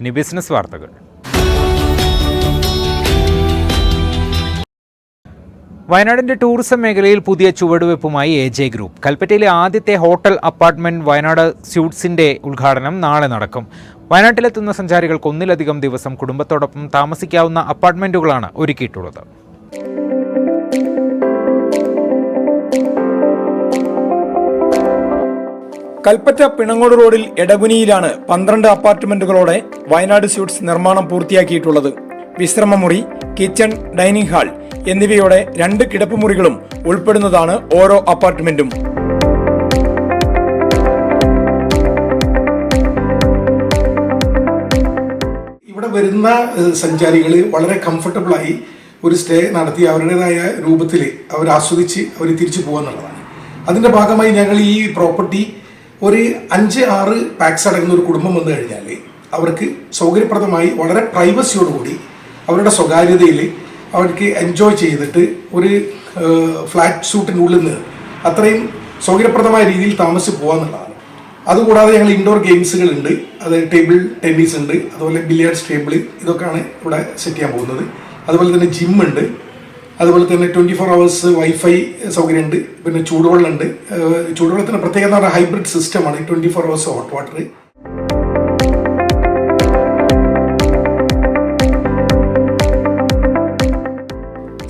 ഇനി ബിസിനസ് വാർത്തകൾ. വയനാടിന്റെ ടൂറിസം മേഖലയിൽ പുതിയ ചുവടുവെപ്പുമായി എ ജെ ഗ്രൂപ്പ്. കൽപ്പറ്റയിലെ ആദ്യത്തെ ഹോട്ടൽ അപ്പാർട്ട്മെന്റ് വയനാട് സ്യൂട്ട്സിന്റെ ഉദ്ഘാടനം നാളെ നടക്കും. വയനാട്ടിലെത്തുന്ന സഞ്ചാരികൾക്ക് ഒന്നിലധികം ദിവസം കുടുംബത്തോടൊപ്പം താമസിക്കാവുന്ന അപ്പാർട്ട്മെന്റുകളാണ് ഒരുക്കിയിട്ടുള്ളത്. കൽപ്പറ്റ പിണങ്ങോട് റോഡിൽ എടകുനിയിലാണ് പന്ത്രണ്ട് അപ്പാർട്ട്മെന്റുകളോടെ വയനാട് സ്യൂട്ട്സ് നിർമ്മാണം പൂർത്തിയാക്കിയിട്ടുള്ളത്. വിശ്രമമുറി കിച്ചൺ ഡൈനിങ് ഹാൾ എന്നിവയോടെ രണ്ട് കിടപ്പുമുറികളും ഉൾപ്പെടുന്നതാണ് ഓരോ അപ്പാർട്ട്മെന്റും. ഇവിടെ വരുന്ന സഞ്ചാരികൾ വളരെ കംഫർട്ടബിൾ ആയി ഒരു സ്റ്റേ നടത്തി അവരുടേതായ രൂപത്തിൽ അവർ ആസ്വദിച്ച് അവർ തിരിച്ചു പോകുന്നുള്ളതാണ് അതിന്റെ ഭാഗമായി ഞങ്ങൾ ഈ പ്രോപ്പർട്ടി ഒരു അഞ്ച് ആറ് പാക്സ് അടങ്ങുന്ന ഒരു കുടുംബം വന്നു കഴിഞ്ഞാൽ അവർക്ക് സൗകര്യപ്രദമായി വളരെ പ്രൈവസിയോടുകൂടി അവരുടെ സ്വകാര്യതയിൽ അവർക്ക് എൻജോയ് ചെയ്തിട്ട് ഒരു ഫ്ലാറ്റ് സൂട്ടിനുള്ളിൽ നിന്ന് അത്രയും സൗകര്യപ്രദമായ രീതിയിൽ താമസിച്ച് പോകാന്നുള്ളതാണ് അതുകൂടാതെ ഞങ്ങൾ ഇൻഡോർ ഗെയിംസുകളുണ്ട് അത് ടേബിൾ ടെന്നീസ് ഉണ്ട്. അതുപോലെ ബില്ലിയാർഡ്സ് ടേബിൾ ഇതൊക്കെയാണ് ഇവിടെ സെറ്റ് ചെയ്യാൻ പോകുന്നത്. അതുപോലെ തന്നെ ജിം ഉണ്ട്. അതുപോലെ തന്നെ ട്വന്റി ഫോർ അവേഴ്സ് വൈഫൈ സൗകര്യമുണ്ട്. പിന്നെ ചൂടുവെള്ളമുണ്ട്. ചൂടുവെള്ളത്തിന് പ്രത്യേകത എന്ന് പറഞ്ഞാൽ ഹൈബ്രിഡ് സിസ്റ്റമാണ് twenty four hours hot water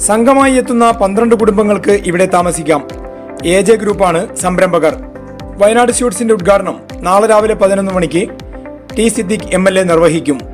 സംഘമായി എത്തുന്ന പന്ത്രണ്ട് കുടുംബങ്ങൾക്ക് ഇവിടെ താമസിക്കാം. എ ജെ ഗ്രൂപ്പാണ് സംരംഭകർ. വയനാട് സ്യൂട്ട്സിന്റെ ഉദ്ഘാടനം നാളെ രാവിലെ പതിനൊന്ന് മണിക്ക് ടി സിദ്ദിഖ് എ നിർവഹിക്കും.